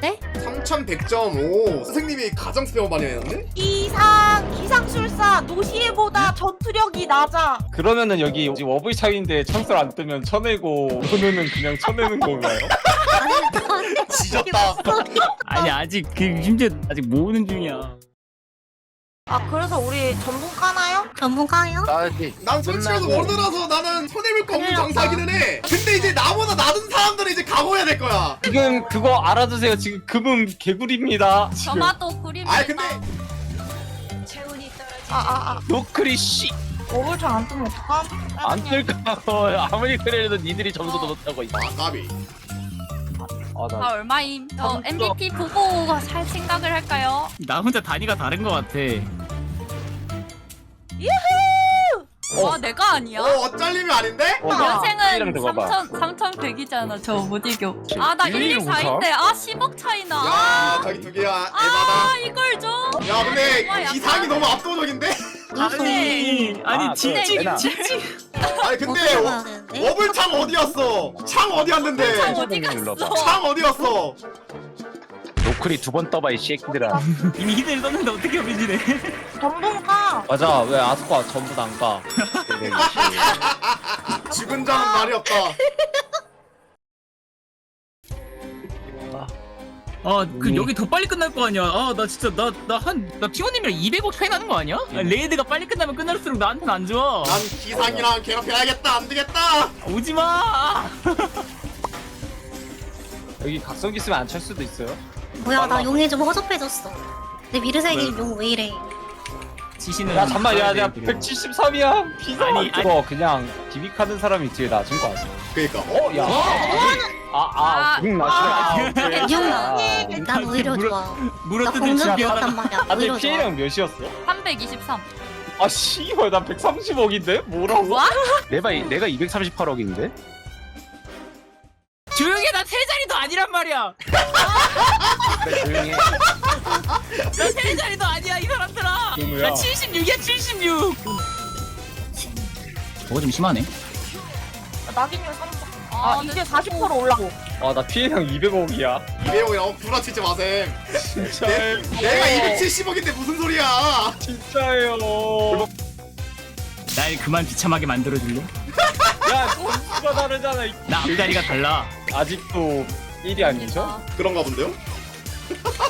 네? 3100.5 선생님이 가장 수명을 많이 내는데? 이상 기상술사 노시에보다 전투력이 낮아. 그러면은 여기 지금 워블 차인데 창설 안 뜨면 쳐내고 오늘은 그냥 쳐내는 건가요? 지졌다 아니 아직 그 심지어 아직 모으는 중이야. 아 그래서 우리 전부 까나요? 전문가요? 나지 난 끝나고. 워드라서 나는 손해볼 거 없는 큰일 났다. 장사기는 해 근데 이제 나보다 낮은 사람들은 이제 각오해야 될 거야 지금 그거 알아두세요. 지금 금은 개구리입니다. 지금 저마도 그림. 아니 근데 아아아 노크리 씨! 오글창 안 뜨면 어떡함? 안 뜰까 아무리 그래도 니들이 점수도 못하고 있어 아 까비 아, 다나 얼마임? 저 MVP 보고 살 생각을 할까요? 나 혼자 단위가 다른 것 같아. 와 내가 아니야? 어 어쩔림이 아닌데? 어, B랑 연생은 들어가봐. 3천 3,100이잖아. 저 못 이겨. 아 나 1, 2, 114인데 아 10억 차이나. 야 자기 두 개야 에바다 아 이걸 줘. 야 근데 와, 약간- 기상이 너무 압도적인데? 아니 아니 아, 진지 그래, 진지. 아니 근데 워-? 워블창 어디였어? 창 어디였는데? 어디? 눌러봐. 창 어디였어? 노크리 두번 떠봐 이 새끼들아 이미 히든 썼는데 어떻게 오리지네? 전부 까. 맞아. 왜 아스카 전부 다안 가? 죽은 자는 말이 없다 아 그 여기 더 빨리 끝날 거 아니야? 아 나 진짜 나 나 한나 티오님이랑 200억 차이 나는 거 아니야? 아, 레이드가 빨리 끝나면 끝날수록 나한테는 안 좋아. 난 기상이랑 괴롭혀야겠다 안 되겠다 오지 마. 여기 각성기 쓰면 안 찰 수도 있어요. 뭐야 나 용이 좀 허접해졌어. 내 미르색이 용왜 이래? 지시는. 야 잠만 야 내가 레이드로. 173이야. 비서 아니, 그거 그냥 비빅하는 사람이 뒤에 낮은 거 아니야? 그니까 어 야. 아아 아, 죽 나시네. 기억나. 아, 난 오히려 물어- 좋아. 나 물어뜯을 공중 준비하다. 비었단 말이야. 아, 근데 오히려 좋아. 피해량 몇이었어? 323. 아 씨발 나 130억인데 뭐라고? 뭐? 내가 이- 내가 238억인데? 조용히 해, 나세 자리도 아니란 말이야. 조용히 해 나 세 자리도 아니야 이 사람들아. 나 76이야 76. 저거 좀 심하네. 낙인율 3. 아, 아 이제 40% 올라고. 아나 피해량 200억이야. 200억이라고 구라치지 마셈 진짜 내, 내가 270억인데 무슨 소리야 진짜예요. 날 그만 비참하게 만들어줄래? 야 점수가 다르잖아. 이- 나 앞자리가 달라. 아직도 1이 아니죠? 그런가 본데요?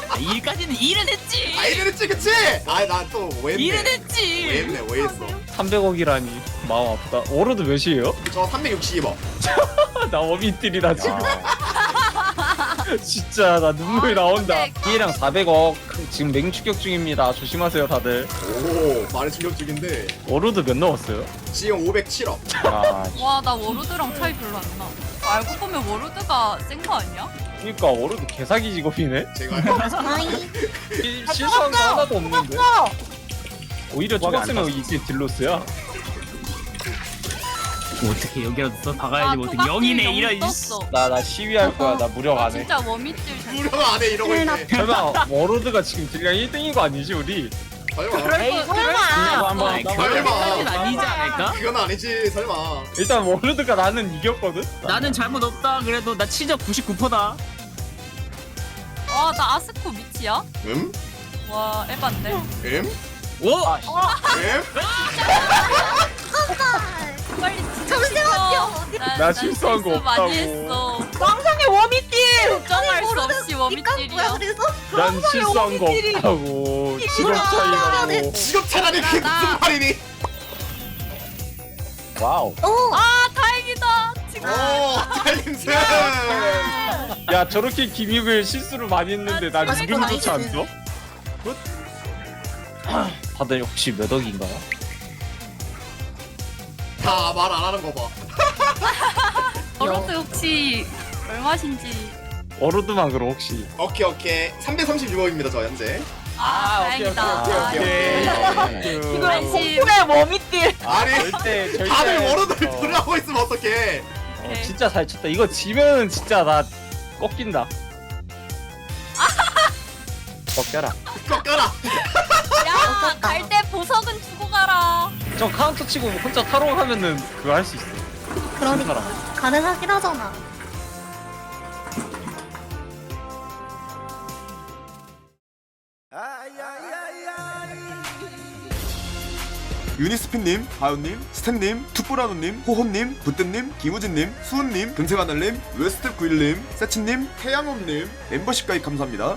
아, 일까지는 일은 했지. 아 이래 했지 그치? 아난또 일은 왜했네 했지. 왜했네 왜했어 300억이라니 마음 아프다. 워로드 몇이에요? 저 360억 나 어민들이다 지금. 아, 진짜 나 눈물이 아, 나온다. 피해량 400억 지금 맹추격 중입니다. 조심하세요 다들. 오 많이 충격적인데 워로드 몇 넣었어요? 지금 507억 아, 와 나 워로드랑 차이 별로 안 나. 알고 보면 워로드가 센 거 아니야? 그러니까 워로드 개사기 직업이네. 제가 아이 실- 실수한 거 하나도 없는데. 어. 오히려 조각이 안 죽었으면 이게 딜로스야. 뭐 어떻게 여기라도 써 박아야지 아, 뭐 어떻게 영이네 영 이런. 떴어. 나 나 시위할 거야. 나 무력 아, 안 해. 진짜 워밋질 잘. 무령 안해 이러고 있네 설마 워로드가 지금 딜량 1등인 거 아니지 우리? 설마 에이 설마. 한번 건 아니지 않을까? 그건 아니지 설마 일단 워로드가 나는 이겼거든. 나는 잘못 없다. 그래도 나 치적 99%다. 와나 아스코 미치야? 음? 와 에반데. 음? 오! 아, 음? 빨리 진짜 잠시만요. 나, 나 실수한 거 실수 많이 없다고. 했어. 왕상의 워미띠. 걱 정할 수 없이 워밋질이야. 그래서? 난 실수한 거 없다고. 직업 차이라고. 직업 차라리 그게 나- 무슨 말이니 와우 오. 아 다행이다. 지금. 오야 저렇게 기믹을 실수를 많이 했는데 난 아, 지금조차 안. 써? 다들 혹시 몇 억인가요? 다말 안 하는 거봐 워로드 혹시 얼마신지. 그럼 혹시 오케이 오케이 336억입니다 저 현재 아, 다행이다. 오케이 오케이 아, 오케이. 이거 그, 안심. 왜 머미띠 아니 절대 절대 다들 워러들 어, 돌아오고 있으면 어떡해 어, 진짜 잘 쳤다. 이거 지면은 진짜 나 꺾인다. 꺾여라. 꺾어라 야, 갈 때 보석은 주고 가라. 저 카운터 치고 혼자 타롱하면은 그거 할 수 있어. 그러니까. 가능하긴 하잖아. 유니스피님, 바요님, 스탠님, 투뿌라노님, 호홈님, 부뜬님, 김우진님, 수은님, 금색하늘님, 웨스트 91님, 세치님, 태양엄님 멤버십 가입 감사합니다.